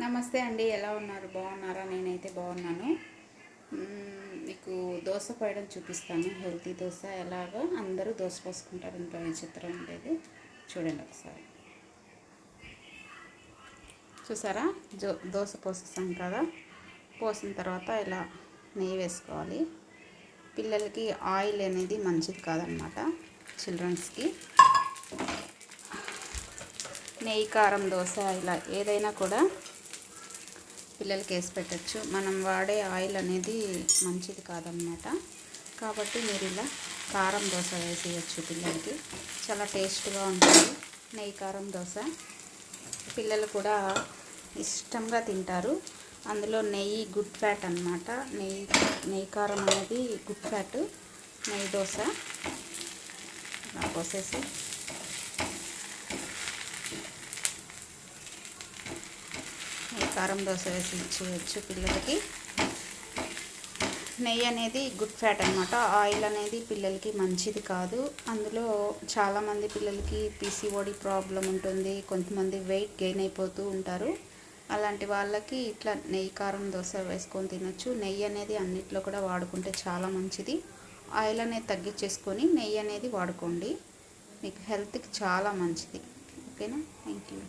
నమస్తే అండి ఎలా ఉన్నారు? బాగున్నారా? నేనైతే బాగున్నాను. మీకు దోశ పోయడం చూపిస్తాను. హెల్తీ దోశ ఎలాగో అందరూ దోశ పోసుకుంటారు. ఇంట్లో విచిత్రం చిత్రం ఉండేది చూడండి ఒకసారి. చూసారా? జో దోశ పోసేసాం కదా. పోసిన తర్వాత ఇలా నెయ్యి వేసుకోవాలి. పిల్లలకి ఆయిల్ అనేది మంచిది కాదనమాట చిల్డ్రన్స్కి. నెయ్యి కారం దోశ ఇలా ఏదైనా కూడా పిల్లలకి వేసి పెట్టచ్చు. మనం వాడే ఆయిల్ అనేది మంచిది కాదనమాట కాబట్టి మీరు ఇలా కారం దోశ వేసేయచ్చు పిల్లలకి. చాలా టేస్ట్గా ఉంటుంది. నెయ్యి కారం దోశ పిల్లలు కూడా ఇష్టంగా తింటారు. అందులో నెయ్యి గుడ్ ఫ్యాట్ అనమాట నెయ్యి నెయ్యి కారం అనేది గుడ్ ఫ్యాట్ నెయ్యి దోశ. పోసేసి కారం దోశ వేసి ఇచ్చేయచ్చు పిల్లలకి. నెయ్యి అనేది గుడ్ ఫ్యాట్ అనమాట ఆయిల్ అనేది పిల్లలకి మంచిది కాదు. అందులో చాలామంది పిల్లలకి పీసీఓడి ప్రాబ్లం ఉంటుంది. కొంతమంది వెయిట్ గెయిన్ అయిపోతూ ఉంటారు. అలాంటి వాళ్ళకి ఇట్లా నెయ్యి కారం దోశ వేసుకొని తినొచ్చు. నెయ్యి అనేది అన్నిట్లో కూడా వాడుకుంటే చాలా మంచిది. ఆయిల్ అనేది తగ్గించేసుకొని నెయ్యి అనేది వాడుకోండి. మీకు హెల్త్కి చాలా మంచిది. ఓకేనా? Thank you